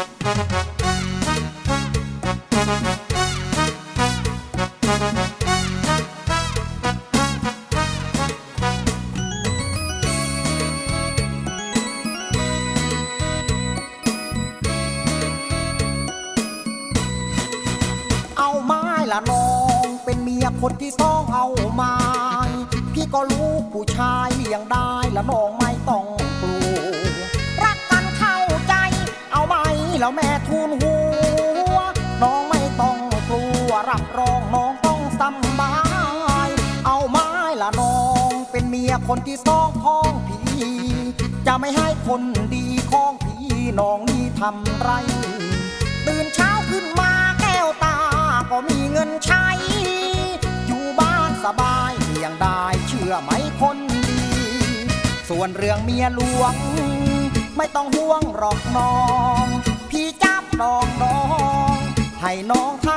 เอาไม้ละน้องเป็นเมียคนที่สองเอาไม้ พี่ก็รู้ผู้ชายเลี้ยงได้ละน้องไม่ต้อง แล้วแม่ทูลหัว น้องไม่ต้องกลัวรับรองน้องต้องสำบาย เอาไม้ละน้องเป็นเมียคนที่สองของพี่จะไม่ให้คนดีของพี่น้องนี่ทำไร ตื่นเช้าขึ้นมาแก้วตาก็มีเงินใช้ อยู่บ้านสบายเลี้ยงได้เชื่อไหมคนดี ส่วนเรื่องเมียหลวง ไม่ต้องห่วงหรอกน้อง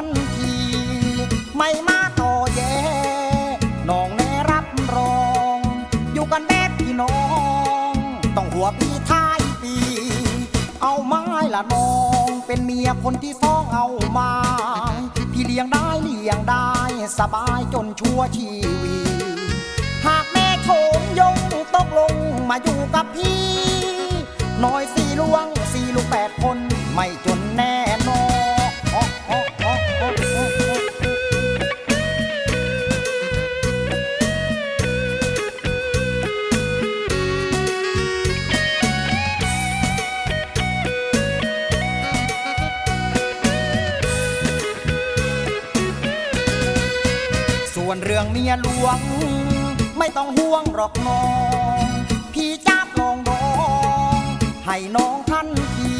นทันที ไม่มาต่อแย่น้องแน่รับรอง อยู่กันแบบพี่น้อง ต้องหัวพี่ท้ายปี เอาไม้ละน้อง เป็นเมียคนที่สองเอามาพี่เลี้ยงได้เลี้ยงได้สบายจนชั่วชีวีหากแม่โถมยงตกลงมาอยู่กับพี่ น้อยสี่ลวงสี่ลูกแปดคน เรื่องเมียหลวง ไม่ต้องห่วงหรอกน้อง พี่จับลองน้อง ให้น้องทันที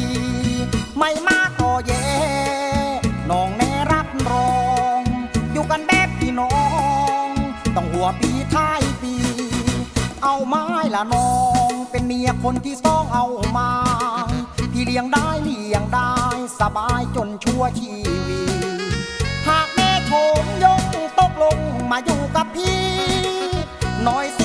ไม่มาต่อแย่น้องแน่รับรอง อยู่กันแบบพี่น้อง ต้องหัวปีท้ายปี เอาไม้ละน้อง เป็นเมียคนที่สองเอามา พี่เลี้ยงได้เลี้ยงได้ สบายจนชั่วชีวีห มาอยู่กับพี่ น้อยส